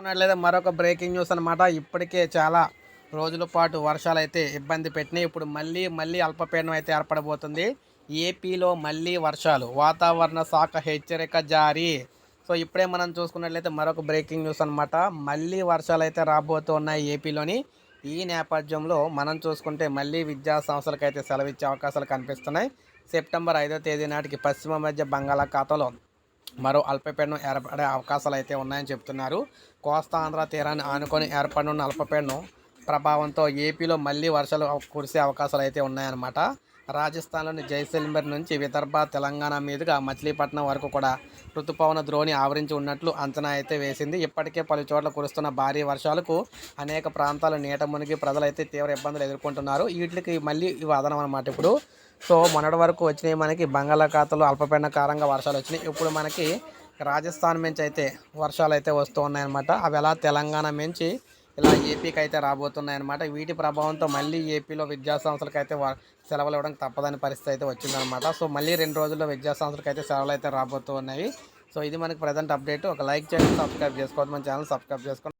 చూసుకున్నట్లయితే మరొక breaking news అనమాట ఇప్పటికే చాలా రోజుల పాటు వర్షాలు అయితే ఇబ్బంది పెట్టినాయి. ఇప్పుడు మళ్ళీ మళ్ళీ అల్పపీడనం అయితే ఏర్పడబోతుంది. ఏపీలో మళ్ళీ వర్షాలు. వాతావరణ శాఖ హెచ్చరిక జారీ. సో ఇప్పుడే మనం చూసుకున్నట్లయితే మరొక బ్రేకింగ్ న్యూస్ అనమాట మళ్ళీ వర్షాలు అయితే రాబోతున్నాయి ఏపీలోని. ఈ నేపథ్యంలో మనం చూసుకుంటే మళ్ళీ విద్యా సంస్థలకైతే సెలవిచ్చే అవకాశాలు కనిపిస్తున్నాయి. సెప్టెంబర్ ఐదో తేదీ నాటికి పశ్చిమ మధ్య బంగాళాఖాతంలో మరో అల్పపీడనం ఏర్పడే అవకాశాలు అయితే ఉన్నాయని చెప్తున్నారు. కోస్తా ఆంధ్ర తీరాన్ని ఆనుకొని ఏర్పడిన అల్పపీడనం ప్రభావంతో ఏపీలో మళ్ళీ వర్షాలు కురిసే అవకాశాలు అయితే ఉన్నాయన్నమాట. రాజస్థాన్లోని జైసల్మేర్ నుంచి విదర్భ తెలంగాణ మీదుగా మచిలీపట్నం వరకు కూడా ఋతుపవన ద్రోణి ఆవరించి ఉన్నట్లు అంచనా అయితే వేసింది. ఇప్పటికే పలు చోట్ల కురుస్తున్న భారీ వర్షాలకు అనేక ప్రాంతాలు నీట మునిగి ప్రజలైతే తీవ్ర ఇబ్బందులు ఎదుర్కొంటున్నారు. వీటికి మళ్ళీ ఇవి అదనం అనమాట ఇప్పుడు. సో మొన్నటి వరకు వచ్చినాయి మనకి బంగాళాఖాతంలో అల్పపీడన కారంగా వర్షాలు వచ్చినాయి. ఇప్పుడు మనకి రాజస్థాన్ నుంచి అయితే వర్షాలు అయితే వస్తూ ఉన్నాయన్నమాట. అవి ఎలా తెలంగాణ నుంచి ఇలా ఏపీకి అయితే రాబోతున్నాయన్నమాట. వీటి ప్రభావంతో మళ్ళీ ఏపీలో విద్యాసంస్థలకు అయితే సెలవులు ఇవ్వడం తప్పదని పరిస్థితి అయితే వచ్చిందనమాట సో మళ్ళీ రెండు రోజుల్లో విద్యాసంస్థలకు అయితే సెలవులు అయితే రాబోతున్నాయి. సో ఇది మనకి ప్రజెంట్ అప్డేట్ ఒక లైక్ చేయండి సబ్స్క్రైబ్ చేసుకోవద్దు. మన ఛానల్ సబ్స్క్రైబ్ చేసుకోండి.